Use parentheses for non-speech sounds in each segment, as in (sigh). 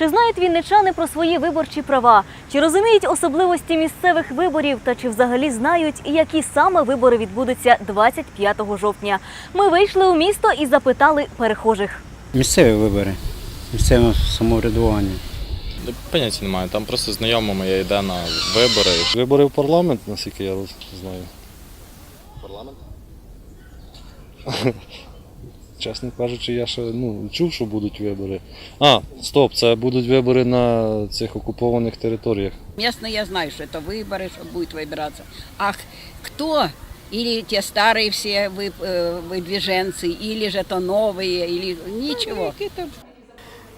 Чи знають вінничани про свої виборчі права? Чи розуміють особливості місцевих виборів? Та чи взагалі знають, які саме вибори відбудуться 25 жовтня? Ми вийшли у місто і запитали перехожих. Місцеві вибори, місцеве самоврядування. Поняття немає. Там просто знайома моя йде на вибори. Вибори в парламент, наскільки я знаю. Парламент? (laughs) Чесно кажучи, я ще ну, чув, що будуть вибори. А, стоп, це будуть вибори на цих окупованих територіях. Местно я знаю, что это выборы, что будет выбираться. А х- кто? Или те старые все вы, э, выдвиженцы, или же это новые, или ничего.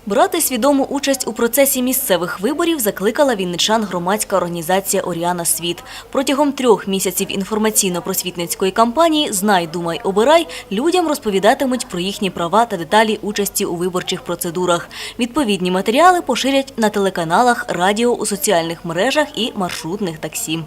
Брати свідому участь у процесі місцевих виборів закликала вінничан громадська організація Оріана Світ. Протягом трьох місяців інформаційно-просвітницької кампанії Знай, думай, обирай людям розповідатимуть про їхні права та деталі участі у виборчих процедурах. Відповідні матеріали поширять на телеканалах, радіо, у соціальних мережах і маршрутних таксі.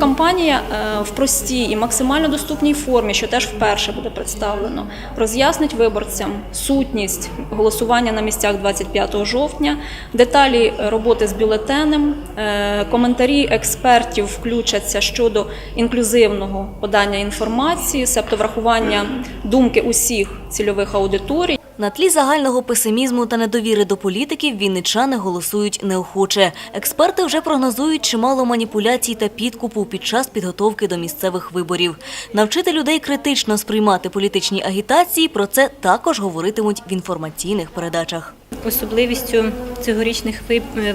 Кампанія е, в простій і максимально доступній формі, що теж вперше буде представлено, роз'яснить виборцям сутність голосування на місцях 25 жовтня, деталі роботи з бюлетенем, е, коментарі експертів включаться щодо інклюзивного подання інформації, себто врахування думки усіх цільових аудиторій. На тлі загального песимізму та недовіри до політиків вінничани голосують неохоче. Експерти вже прогнозують чимало маніпуляцій та підкупу під час підготовки до місцевих виборів. Навчити людей критично сприймати політичні агітації про це також говоритимуть в інформаційних передачах. Особливістю цьогорічних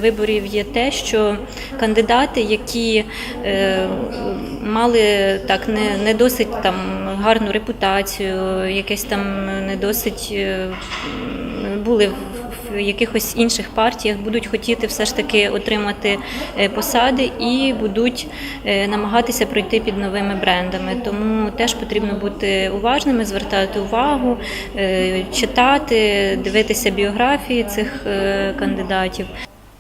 виборів є те, що кандидати, які е, мали так не, не досить там гарну репутацію, якесь там не досить е, були в якихось інших партіях, будуть хотіти все ж таки отримати е, посади і будуть е, намагатися пройти під новими брендами. Тому теж потрібно бути уважними, звертати увагу, е, читати, дивитися біографії цих кандидатів.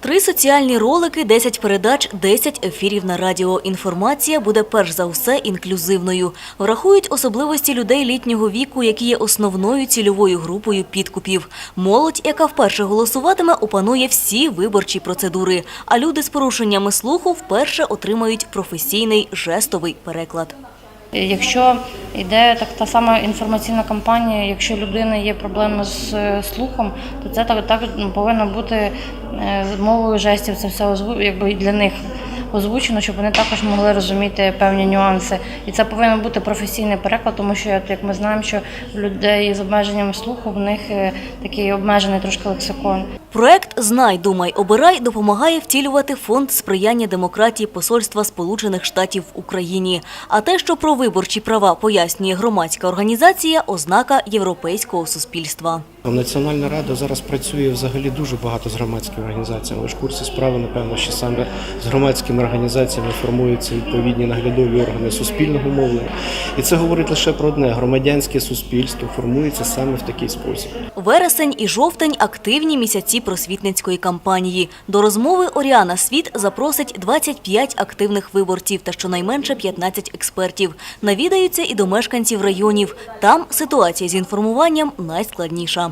Три соціальні ролики, 10 передач, 10 ефірів на радіо. Інформація буде перш за все інклюзивною. Врахують особливості людей літнього віку, які є основною цільовою групою підкупів. Молодь, яка вперше голосуватиме, опанує всі виборчі процедури. А люди з порушеннями слуху вперше отримають професійний жестовий переклад. Якщо йде так та сама інформаційна кампанія, якщо людини є проблеми з е, слухом, то це так, так повинно бути е, мовою жестів. Це все якби для них озвучено, щоб вони також могли розуміти певні нюанси. І це повинен бути професійний переклад, тому що як ми знаємо, що людей з обмеженням слуху в них е, такий обмежений трошки лексикон. Проект Знай, думай, обирай допомагає втілювати фонд сприяння демократії Посольства Сполучених Штатів в Україні. А те, що про виборчі права пояснює громадська організація, ознака європейського суспільства. Національна рада зараз працює взагалі дуже багато з громадськими організаціями. Ви ж курсі справи, напевно, що саме з громадськими організаціями формуються відповідні наглядові органи суспільного мовлення. І це говорить лише про одне: громадянське суспільство формується саме в такий спосіб. Вересень і жовтень – активні місяці просвітницької кампанії. До розмови Оріана Світ запросить 25 активних виборців та щонайменше 15 експертів. Навідаються і до мешканців районів. Там ситуація з інформуванням найскладніша.